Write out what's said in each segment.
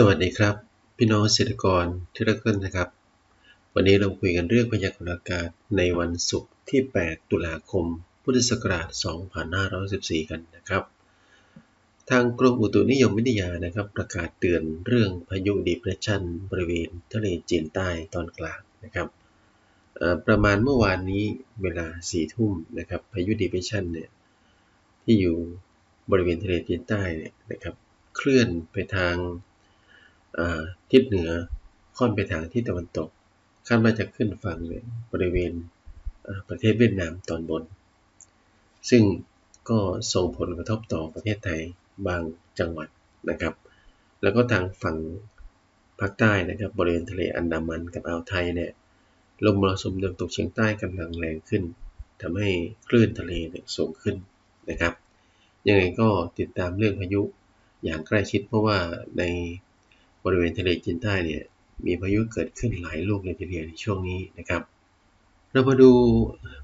สวัสดีครับ พี่น้องเกษตรกรที่รักกันนะครับ วันนี้เราคุยกันเรื่องพยากรณ์อากาศในวันศุกร์ที่ 8 ตุลาคม พุทธศักราช 2514 กันนะครับ ทางกรมอุตุนิยมวิทยานะครับ ประกาศเตือนเรื่องพายุดีเพรสชันบริเวณทะเลจีนใต้ตอนกลางนะครับประมาณเมื่อวานนี้เวลา 4 ทุ่มนะครับพายุดีเพรสชันเนี่ยที่อยู่บริเวณทะเลจีนใต้เนี่ยนะครับเคลื่อนไปทาง ทิศเหนือค่อนไปทางทิศตะวันตกคาดว่าจะขึ้นฝั่งบริเวณประเทศเวียดนามตอนบน ซึ่งก็ส่งผลกระทบต่อประเทศไทยบางจังหวัดนะครับ แล้วก็ทางฝั่งภาคใต้นะครับบริเวณทะเลอันดามันกับอ่าวไทยเนี่ยลมมรสุมตะวันตกเฉียงใต้กำลังแรงขึ้นทำให้คลื่นทะเลเนี่ยสูงขึ้นนะครับ ยังไงก็ติดตามเรื่องพายุอย่างใกล้ชิดเพราะว่าใน บริเวณทะเลจีนใต้เนี่ยมีพายุเกิดขึ้นหลายลูกเลยทีเดียวในช่วงนี้นะครับ เรามาดู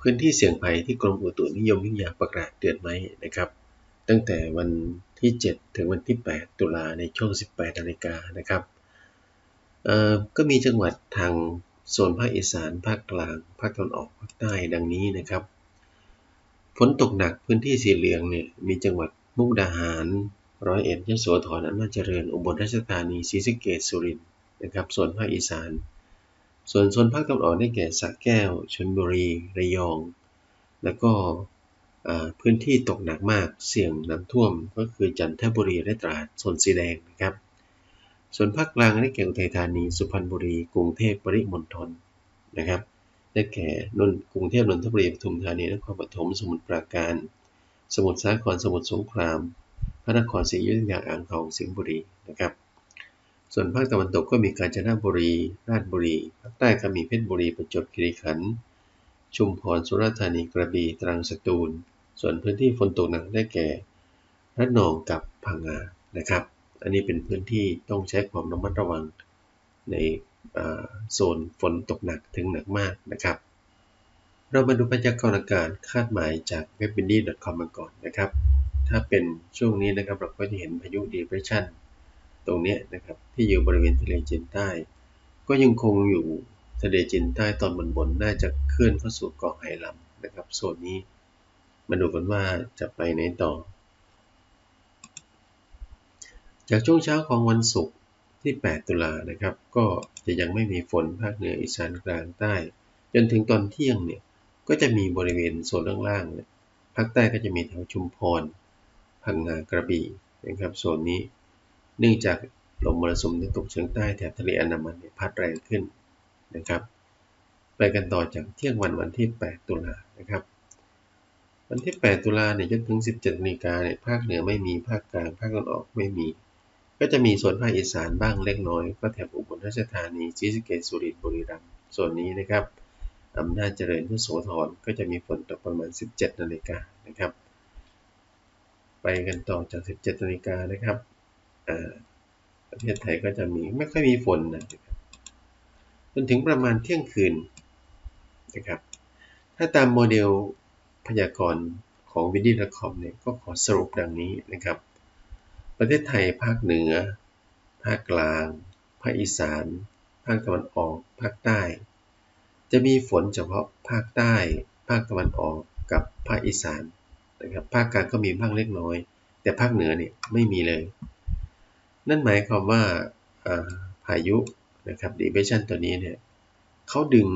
พื้นที่เสี่ยงภัยที่กรมอุตุนิยมวิทยาประกาศเตือนไว้นะครับ ตั้งแต่วันที่ 7 ถึงวันที่ 8 ตุลาในช่วง 18นาฬิกานะครับก็มีจังหวัดทางโซนภาคอีสานภาคกลาง ภาคตะวันออกภาคใต้ดังนี้นะครับฝนตกหนักพื้นที่สีเหลืองเนี่ยมีจังหวัดมุกดาหาร ร้อยเอ็ดยโสธรอำนาจเจริญ อุบลราชธานีศรีสะเกษสุรินทร์นะครับ ส่วนภาคอีสาน ส่วนโซนภาคตะวันออกได้แก่สระแก้ว ชลบุรี ระยอง แล้วก็พื้นที่ตกหนักมากเสี่ยงน้ำท่วมก็คือจันทบุรีและตราดโซนสีแดงนะครับ ส่วนภาคกลางได้แก่อุทัยธานี สุพรรณบุรี กรุงเทพปริมณฑลนะครับ ได้แก่นนกรุงเทพนนทบุรีปทุมธานีนครปฐมสมุทรปราการ สมุทรสาครสมุทรสงคราม พระนครศรีอยุธยาอ่างทองสิงห์บุรีนะครับ ส่วนภาคตะวันตกก็มีกาญจนบุรี ราชบุรีภาคใต้ก็มีเพชรบุรีประจวบคีรีขันธ์ชุมพรสุราษฎร์ธานีกระบี่ตรังสตูล ส่วนพื้นที่ฝนตกหนักได้แก่ระนองกับพังงานะครับ อันนี้เป็นพื้นที่ต้องใช้ความระมัดระวังในโซนฝนตกหนักถึงหนักมากนะครับ เรามาดูพยากรณ์อากาศคาดหมายจาก w e b i n d y c o m มาก่อนนะครับ ถ้าเป็นช่วงนี้นะครับเราก็จะเห็นพายุดีเพรสชันตรงนี้นะครับที่อยู่บริเวณทะเลจีนใต้ ก็ยังคงอยู่ทะเลจีนใต้ตอนบนบนน่าจะเคลื่อนเข้าสู่เกาะไหหลำนะครับโซนนี้มาดูกันว่าจะไปไหนต่อ จากช่วงเช้าของวันศุกร์ที่ 8 ตุลานะครับ ก็จะยังไม่มีฝนภาคเหนืออีสานกลางใต้ จนถึงตอนเที่ยงเนี่ยก็จะมีบริเวณโซนล่างๆภาคใต้ก็จะมีแถวชุมพร พังงากระบี่นะครับโซนนี้ เนื่องจากลมมรสุมที่ตกเฉียงใต้แถบทะเลอันดามันพัดแรงขึ้นนะครับ ไปกันต่อจากเที่ยงวันวันที่ 8 ตุลานะครับ วันที่ 8 ตุลาเนี่ยจนถึง 17นาฬิกาเนี่ยภาคเหนือไม่มีภาคกลางภาคตะวันออกไม่มี ก็จะมีส่วนภาคอีสานบ้างเล็กน้อย ก็แถบอุบลราชธานีศรีสเกษสุรินทร์บุรีรัมย์ส่วนนี้นะครับอำนาจเจริญยโสธรก็จะมีฝนตกประมาณ 17นาฬิกานะครับ ไปกันต่อจาก 17นาฬิกานะครับประเทศไทยก็จะมีไม่ค่อยมีฝนนะครับจนถึงประมาณเที่ยงคืนนะครับ ถ้าตามโมเดลพยากรณ์ของวิดีโอคอมเนี่ยก็ขอสรุปดังนี้นะครับ ประเทศไทยภาคเหนือ ภาคกลาง ภาคอีสาน ภาคตะวันออก ภาคใต้ จะมีฝนเฉพาะภาคใต้ ภาคตะวันออกกับภาคอีสาน นะครับภาคกลางก็มีบ้างเล็กน้อย แต่ภาคเหนือเนี่ยไม่มีเลย นั่นหมายความว่าพายุนะครับดีเ e ชันตัวนี้เนี่ยเขาดึง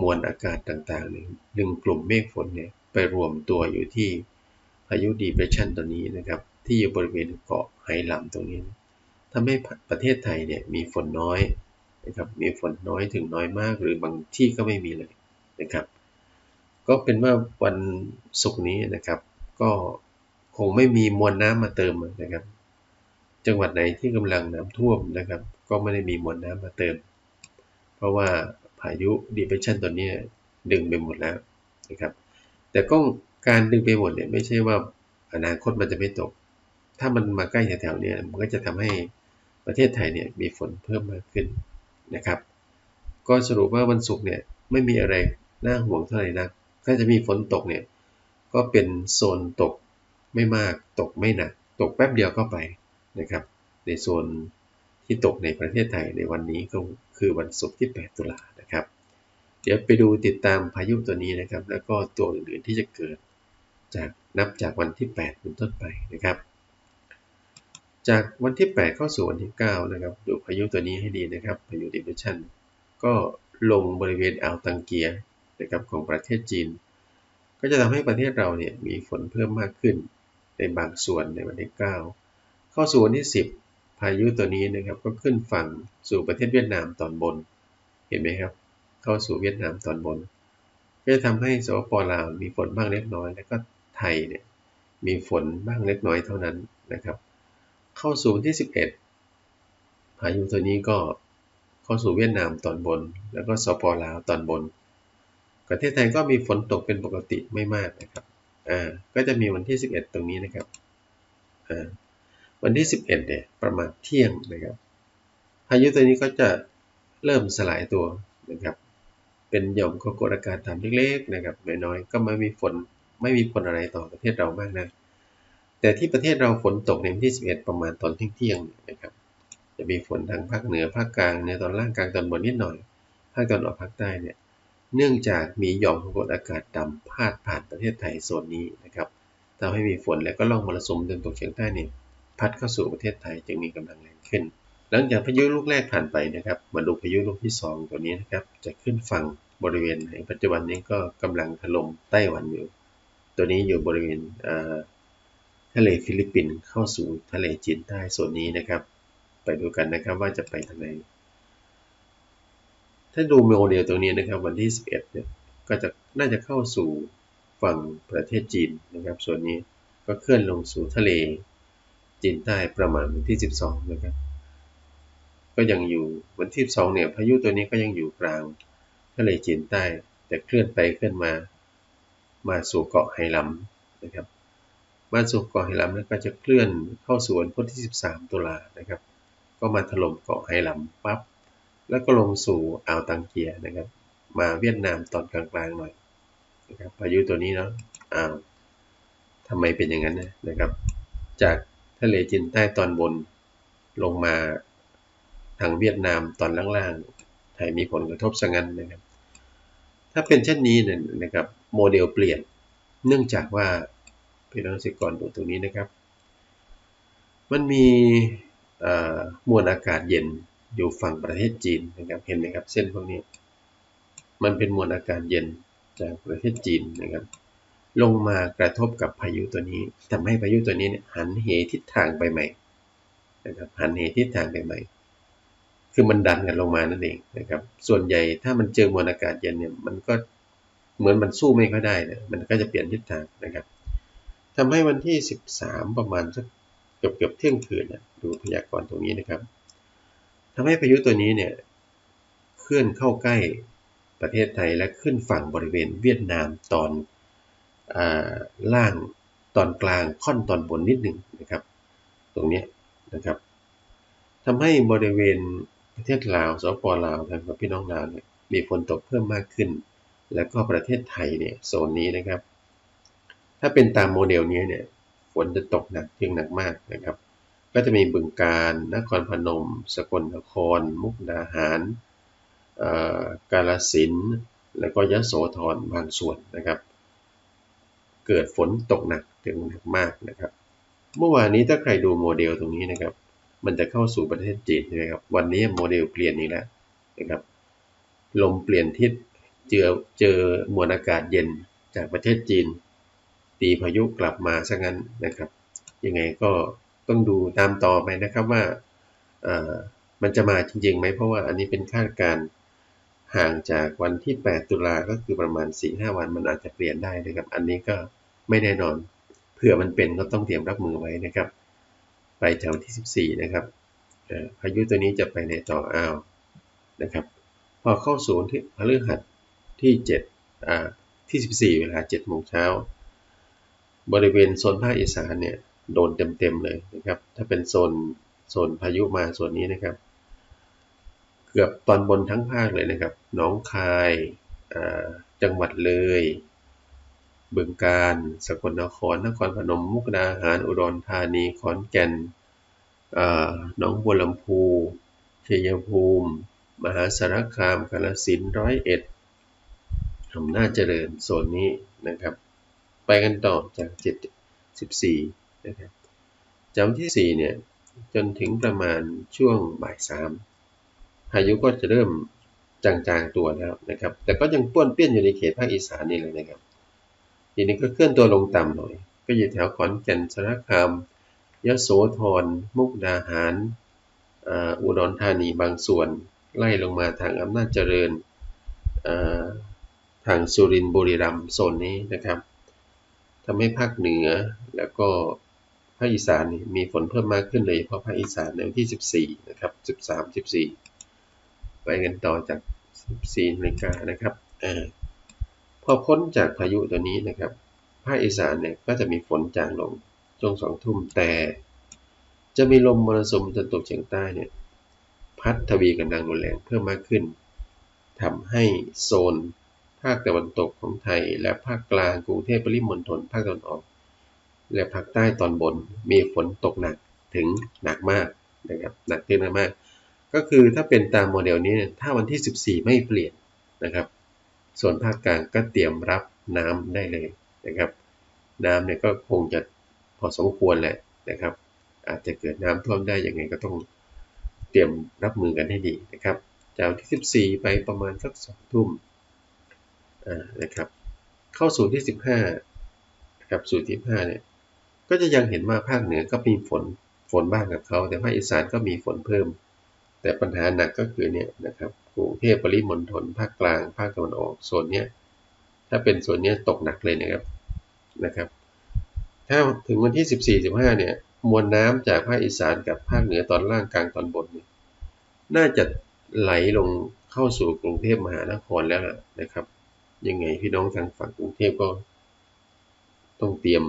มวลอากาศต่างๆเนี่ยดึงกลุ่มเมฆฝนเนี่ยไปรวมตัวอยู่ที่พายุดีเ e ชันตัวนี้นะครับ ที่อยู่บริเวณเกาะไหหลำตรงนี้ทำให้ประเทศไทยเนี่ยมีฝนน้อยนะครับ มีฝนน้อยถึงน้อยมากหรือบางที่ก็ไม่มีเลยนะครับ ก็เป็นว่าวันศุกร์นี้นะครับ ก็คงไม่มีมวลน้ำมาเติมนะครับ จังหวัดไหนที่กำลังน้ำท่วมนะครับ ก็ไม่ได้มีมวลน้ำมาเติม เพราะว่าพายุดีเพรสชันตัวนี้ดึงไปหมดแล้วนะครับ แต่ก็การดึงไปหมดเนี่ยไม่ใช่ว่าอนาคตมันจะไม่ตก ถ้ามันมาใกล้แถวๆนี้มันก็จะทำให้ประเทศไทยเนี่ยมีฝนเพิ่มมากขึ้นนะครับ ก็สรุปว่าวันศุกร์เนี่ยไม่มีอะไรน่าห่วงเท่าไหร่นัก ถ้าจะมีฝนตกเนี่ยก็เป็นโซนตกไม่มากตกไม่หนักตกแป๊บเดียวก็ไปนะครับ ในโซนที่ตกในประเทศไทยในวันนี้ก็คือวันศุกร์ที่ 8 ตุลานะครับ เดี๋ยวไปดูติดตามพายุตัวนี้นะครับ แล้วก็ตัวอื่นๆที่จะเกิดจากนับจากวันที่ 8 เป็นต้นไปนะครับ จากวันที่ 8 เข้าสู่วันที่ 9 นะครับ ดูพายุตัวนี้ให้ดีนะครับพายุดิเมชันก็ลงบริเวณอ่าวตังเกีย นะครับของประเทศจีน ก็จะทำให้ประเทศเราเนี่ยมีฝนเพิ่มมากขึ้น ในบางส่วนในวันที่ 9 เข้าสู่วันที่ 10 พายุตัวนี้นะครับก็ขึ้นฝั่งสู่ประเทศเวียดนามตอนบน เห็นไหมครับ เข้าสู่เวียดนามตอนบน ก็จะทำให้สปปลาวมีฝนบ้างเล็กน้อย แล้วก็ไทยเนี่ยมีฝนบ้างเล็กน้อยเท่านั้นนะครับ เข้าสู่วันที่ 11 พายุตัวนี้ก็เข้าสู่เวียดนามตอนบน แล้วก็สปปลาวตอนบน ประเทศไทยก็มีฝนตกเป็นปกติไม่มากนะครับอ่าก็จะมีวันที่ 11 ตรงนี้นะครับอ่าวันที่ 11เนี่ยประมาณเที่ยงนะครับพายุตัวนี้ก็จะเริ่มสลายตัวนะครับ เป็นหย่อมความกดอากาศต่ำเล็กๆนะครับน้อยๆก็ไม่มีฝนไม่มีผลอะไรต่อประเทศเรามากนะแต่ที่ประเทศเราฝนตกในวันที่ 11 ประมาณตอนเที่ยงๆนะครับจะมีฝนทางภาคเหนือภาคกลางในตอนล่างกลางตอนบนนิดหน่อยภาคตอนออกภาคใต้เนี่ย เนื่องจากมีหย่อมความกดอากาศต่ำพาดผ่านประเทศไทยโซนนี้นะครับทำให้มีฝนและก็ล่องมรสุมตะวันตกเฉียงใต้เนี่ยพัดเข้าสู่ประเทศไทยจึงมีกำลังแรงขึ้น หลังจากพายุลูกแรกผ่านไปนะครับ มาดูพายุลูกที่ 2 ตัวนี้นะครับ จะขึ้นฝั่งบริเวณในปัจจุบันนี้ก็กำลังถล่มไต้หวันอยู่ ตัวนี้อยู่บริเวณทะเลฟิลิปปินส์เข้าสู่ทะเลจีนใต้โซนนี้นะครับ ไปดูกันนะครับว่าจะไปทางไหน ถ้าดูโมเดลตรงนี้นะครับวันที่ 11 เนี่ย ก็จะน่าจะเข้าสู่ฝั่งประเทศจีนนะครับ ส่วนนี้ก็เคลื่อนลงสู่ทะเล จีนใต้ประมาณวันที่ 12 นะครับ ก็ยังอยู่วันที่ 12 เนี่ยพายุตัวนี้ก็ยังอยู่กลางทะเลจีนใต้ แต่เคลื่อนไปเคลื่อนมา มาสู่เกาะไหหลำนะครับมาสู่เกาะไหหลำแล้วก็จะเคลื่อนเข้าสู่วันพุธที่ 13 ตุลานะครับ ก็มาถล่มเกาะไหหลำปั๊บ แล้วก็ลงสู่อ่าวตังเกียนะครับ มาเวียดนามตอนกลางๆหน่อยนะครับพายุตัวนี้เนาะอ้าวทำไมเป็นอย่างนั้นนะครับ จากทะเลจีนใต้ตอนบนลงมาทางเวียดนามตอนล่างๆไทยมีผลกระทบสังันนะครับ ถ้าเป็นเช่นนี้เนี่ยนะครับโมเดลเปลี่ยน เนื่องจากว่าพี่น้องสิกรดูตรงนี้นะครับ มันมีมวลอากาศเย็น อยู่ฝั่งประเทศจีนนะครับเห็นไหมครับเส้นพวกนี้ มันเป็นมวลอากาศเย็นจากประเทศจีนนะครับ ลงมากระทบกับพายุตัวนี้ทำให้พายุตัวนี้เนี่ยหันเหทิศทางไปใหม่นะครับหันเหทิศทางไปใหม่ คือมันดันกันลงมานั่นเองนะครับ ส่วนใหญ่ถ้ามันเจอมวลอากาศเย็นเนี่ยมันก็เหมือนมันสู้ไม่ค่อยได้นะมันก็จะเปลี่ยนทิศทางนะครับทำให้วันที่ 13 ประมาณสักเกือบเกือบเที่ยงคืนนะดูพยากรณ์ตรงนี้นะครับ ทำให้พายุตัวนี้เนี่ยเคลื่อนเข้าใกล้ประเทศไทยและขึ้นฝั่งบริเวณเวียดนามตอนล่างตอนกลางค่อนตอนบนนิดหนึ่งนะครับ ตรงนี้นะครับทำให้บริเวณประเทศลาวสปลาวทางกับพี่น้องลาวเนี่ยมีฝนตกเพิ่มมากขึ้น แล้วก็ประเทศไทยเนี่ยโซนนี้นะครับ ถ้าเป็นตามโมเดลนี้เนี่ยฝนจะตกหนักถึงหนักมากนะครับ ก็จะมีบึงการ นครพนม สกลนคร มุกดาหาร กาลสิน แล้วก็ยะโสธรบางส่วนนะครับ เกิดฝนตกหนักถึงหนักมากนะครับ เมื่อวานนี้ถ้าใครดูโมเดลตรงนี้นะครับ มันจะเข้าสู่ประเทศจีนใช่ไหมครับ วันนี้โมเดลเปลี่ยนนี้แล้วนะครับ ลมเปลี่ยนทิศ เจอเจอมวลอากาศเย็นจากประเทศจีน ตีพายุกลับมาซะงั้นนะครับ ยังไงก็ ต้องดูตามต่อไปนะครับว่ามันจะมาจริงๆไหมเพราะว่าอันนี้เป็นคาดการห่างจากวันที่ 8 ตุลาก็คือประมาณ 4-5 วันมันอาจจะเปลี่ยนได้นะครับ อันนี้ก็ไม่แน่นอนเผื่อมันเป็นก็ต้องเตรียมรับมือไว้นะครับ ไปจากวันที่ 14 นะครับพายุตัวนี้จะไปในต่ออ้าวนะครับ พอเข้าศูนย์ที่พฤหัสที่7อ่าที่ 14 เวลา7โมงเช้าบริเวณโซนภาคอีสานเนี่ย โดนเต็มๆเลยนะครับ ถ้าเป็นโซนโซนพายุมาโซนนี้นะครับ เกือบตอนบนทั้งภาคเลยนะครับหนองคายจังหวัดเลย เบึงกาฬสกลนคร นครพนม มุกดาหาร อุดรธานี ขอนแก่นอ่าหนองบัวลำพูชัยภูมิ มหาสารคาม กาฬสินร้อยเอ็ดอำนาจเจริญโซนนี้นะครับ ไปกันต่อจาก74 นะครับจำที่ 4 เนี่ย จนถึงประมาณช่วงบ่ายสามพายุก็จะเริ่มจางๆตัวแล้วนะครับ แต่ก็ยังป้วนเปี้ยนอยู่ในเขตภาคอีสานนี่เลยนะครับ ทีนี้ก็เคลื่อนตัวลงต่ำหน่อย ก็อยู่แถวขอนแก่นสารคามยโสธร มุกดาหารอุดรธานีบางส่วน ไล่ลงมาทางอำนาจเจริญ ทางสุรินทร์บุรีรัมย์โซนนี้นะครับทำให้ภาคเหนือแล้วก็ ภาคอีสานนี่มีฝนเพิ่มมากขึ้นเลยเพราะภาคอีสานในวันที่ 14 นะครับ 13 14 ไปกันต่อจาก 14นาฬิกานะครับอพอพ้นจากพายุตัวนี้นะครับ ภาคอีสานเนี่ยก็จะมีฝนจางลงช่วงสองทุ่มแต่ จะมีลมมรสุมตะวันตกเฉียงใต้เนี่ยพัดทวีกำลังรุนแรงเพิ่มมากขึ้นทำให้โซนภาคตะวันตกของไทย และภาคกลางกรุงเทพปริมณฑลภาคตะวันออก และภาคใต้ตอนบนมีฝนตกหนักถึงหนักมากนะครับหนักถึงหนักมาก ก็คือถ้าเป็นตามโมเดลนี้ถ้าวันที่ 14 ไม่เปลี่ยนนะครับ ส่วนภาคกลางก็เตรียมรับน้ำได้เลยนะครับน้ำเนี่ยก็คงจะพอสมควรแหละนะครับ อาจจะเกิดน้ำท่วมได้ยังไงก็ต้องเตรียมรับมือกันให้ดีนะครับจากวันที่ 14 ไปประมาณสักสองทุ่มนะครับ เข้าสู่ที่ 15นะครับสู่ที่15เนี่ย ก็จะยังเห็นว่าภาคเหนือก็มีฝนฝนบ้างกับเขา แต่ภาคอีสานก็มีฝนเพิ่ม แต่ปัญหาหนักก็คือเนี่ยนะครับกรุงเทพปริมณฑลภาคกลางภาคตะวันออกโซนเนี้ยถ้าเป็นโซนเนี้ยตกหนักเลยนะครับนะครับ ถ้าถึงวันที่ 14 15เนี่ยมวลน้ำจากภาคอีสานกับภาคเหนือตอนล่างกลางตอนบนเนี่ยน่าจะไหลลงเข้าสู่กรุงเทพมหานครแล้วนะครับ ยังไงพี่น้องทางฝั่งกรุงเทพก็ต้องเตรียม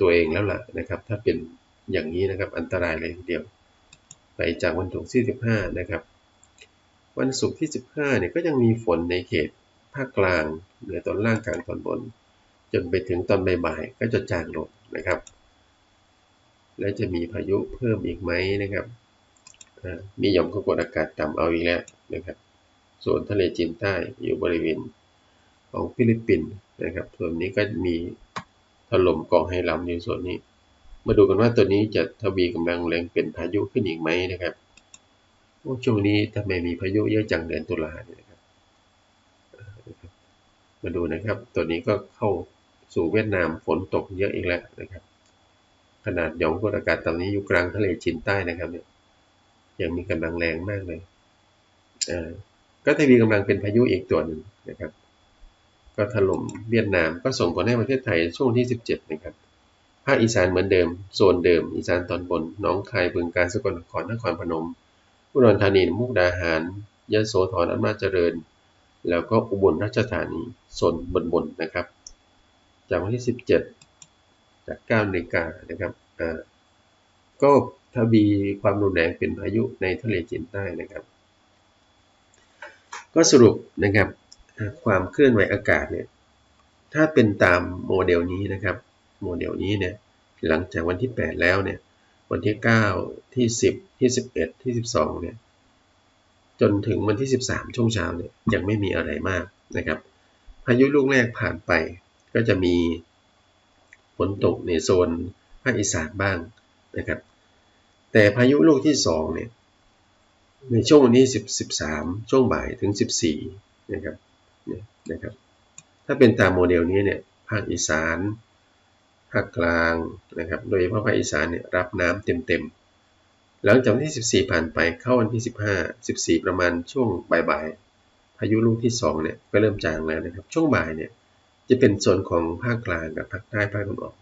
ตัวเองแล้วล่ะนะครับ ถ้าเป็นอย่างนี้นะครับอันตรายเลยทีเดียว ไปจากวันศุกร์ที่ 15 นะครับ วันศุกร์ที่ 15 เนี่ยก็ยังมีฝนในเขตภาคกลางเหนือตอนล่างกลางตอนบน จนไปถึงตอนบ่ายๆก็จะจางลงนะครับ และจะมีพายุเพิ่มอีกไหมนะครับมีหย่อมความกดอากาศต่ำเอาอีกแล้วนะครับส่วนทะเลจีนใต้อยู่บริเวณของฟิลิปปินส์นะครับส่วนนี้ก็มี ถล่มเกาะไฮลัมในส่วนนี้ มาดูกันว่าตัวนี้จะทวีกำลังแรงเป็นพายุขึ้นอีกไหมนะครับช่วงนี้ทำไมมีพายุเยอะจังเดือนตุลาเนี่ยนะครับ มาดูนะครับ ตัวนี้ก็เข้าสู่เวียดนามฝนตกเยอะอีกแล้วนะครับ ขนาดหย่อมกดอากาศตอนนี้อยู่กลางทะเลจีนใต้นะครับเนี่ยยังมีกำลังแรงมากเลยอ่าก็ทวีกำลังเป็นพายุอีกตัวหนึ่งนะครับ ก็ถล่มเวียดนาม ก็ส่งผลให้ประเทศไทยช่วงที่ 17 นะครับ ภาคอีสานเหมือนเดิม โซนเดิม อีสานตอนบน น้องคายบึงกาฬสกลนครนครพนม อุดรธานี มุกดาหาร ยะโสธรอำนาจเจริญ แล้วก็อุบลราชธานี โซนบนบนนะครับ จากวันที่ 17 จาก9นาฬิกานะครับ อ่า ก็ทวีความรุนแรงเป็นพายุในทะเลจีนใต้นะครับ ก็สรุปนะครับ ความเคลื่อนไหวอากาศเนี่ยถ้าเป็นตามโมเดลนี้นะครับโมเดลนี้เนี่ยหลังจากวันที่ 8 แล้วเนี่ยวันที่ 9 ที่ 10 ที่ 11 ที่ 12เนี่ยจนถึงวันที่ 13 ช่วงเช้าเนี่ยยังไม่มีอะไรมากนะครับ พายุลูกแรกผ่านไป ก็จะมีฝนตกในโซนภาคอีสานบ้างนะครับ แต่พายุลูกที่2เนี่ยในช่วงวันที่10 13 ช่วงบ่ายถึง 14นะครับ นะครับ ถ้าเป็นตามโมเดลนี้เนี่ยภาคอีสานภาคกลางนะครับ โดยเฉพาะภาคอีสานเนี่ยรับน้ำเต็มๆ หลังจากวันที่ 14 ผ่านไปเข้าวันที่ 15 14 ประมาณช่วงบ่ายๆพายุลูกที่2เนี่ยก็เริ่มจางแล้วนะครับ ช่วงบ่ายเนี่ยจะเป็นโซนของภาคกลางกับภาคใต้ภาคตะวันออก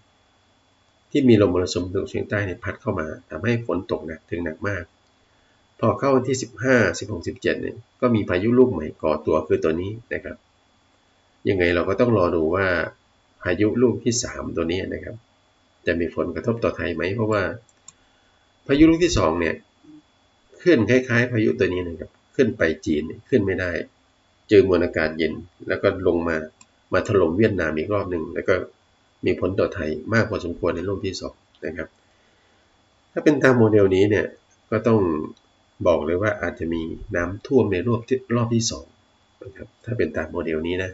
ที่มีลมมรสุมตะวันเฉียงใต้เนี่ยพัดเข้ามาทำให้ฝนตกหนักถึงหนักมาก พอเข้าวันที่ 15 16 17เนี่ยก็มีพายุลูกใหม่ก่อตัวคือตัวนี้นะครับ ยังไงเราก็ต้องรอดูว่าพายุลูกที่ 3 ตัวนี้นะครับ จะมีผลกระทบต่อไทยไหม เพราะว่า พายุลูกที่ 2 เนี่ยขึ้นคล้าย ๆ พายุตัวนี้นะครับ ขึ้นไปจีนขึ้นไม่ได้ เจอมวลอากาศเย็น แล้วก็ลงมามาถล่มเวียดนามอีกรอบหนึ่งแล้วก็มีผลต่อไทยมากพอสมควรในลูกที่2นะครับ ถ้าเป็นตามโมเดลนี้เนี่ยก็ต้องบอกเลยว่าอาจจะมีน้ำท่วมในรอบที่รอบที่สองนะครับถ้าเป็นตามโมเดลนี้นะ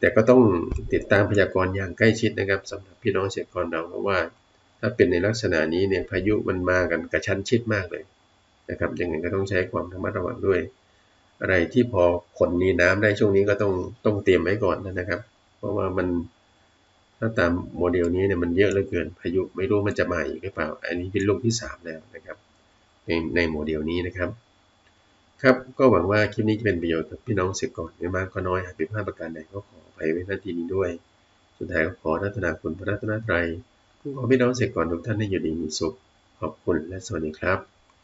แต่ก็ต้องติดตามพยากรณ์อย่างใกล้ชิดนะครับสำหรับพี่น้องเกษตรกรเราเพราะว่า ถ้าเป็นในลักษณะนี้เนี่ยพายุมันมากันกระชั้นชิดมากเลยนะครับยังไงก็ต้องใช้ความระมัดระวังด้วย อะไรที่พอคนนีน้ำได้ช่วงนี้ก็ต้องต้องเตรียมไว้ก่อนนะครับ เพราะว่ามันถ้าตามโมเดลนี้เนี่ยมันเยอะเหลือเกินพายุไม่รู้มันจะมาอีกหรือเปล่า อันนี้เป็นลูกที่ 3 แล้วนะครับในในโมเดลนี้นะครับ ครับก็หวังว่าคลิปนี้จะเป็นประโยชน์กับพี่น้องเกษตรกรไม่มากก็น้อยหากผิดพลาดประการใดก็ขอ ภัยไว้ณที่นี้ด้วย สุดท้ายก็ขอรัตนาคุณพระรัตนตรัยขอพี่น้องเกษตรกรทุกท่านได้อยู่ดีมีสุข ขอบคุณและสวัสดีครับ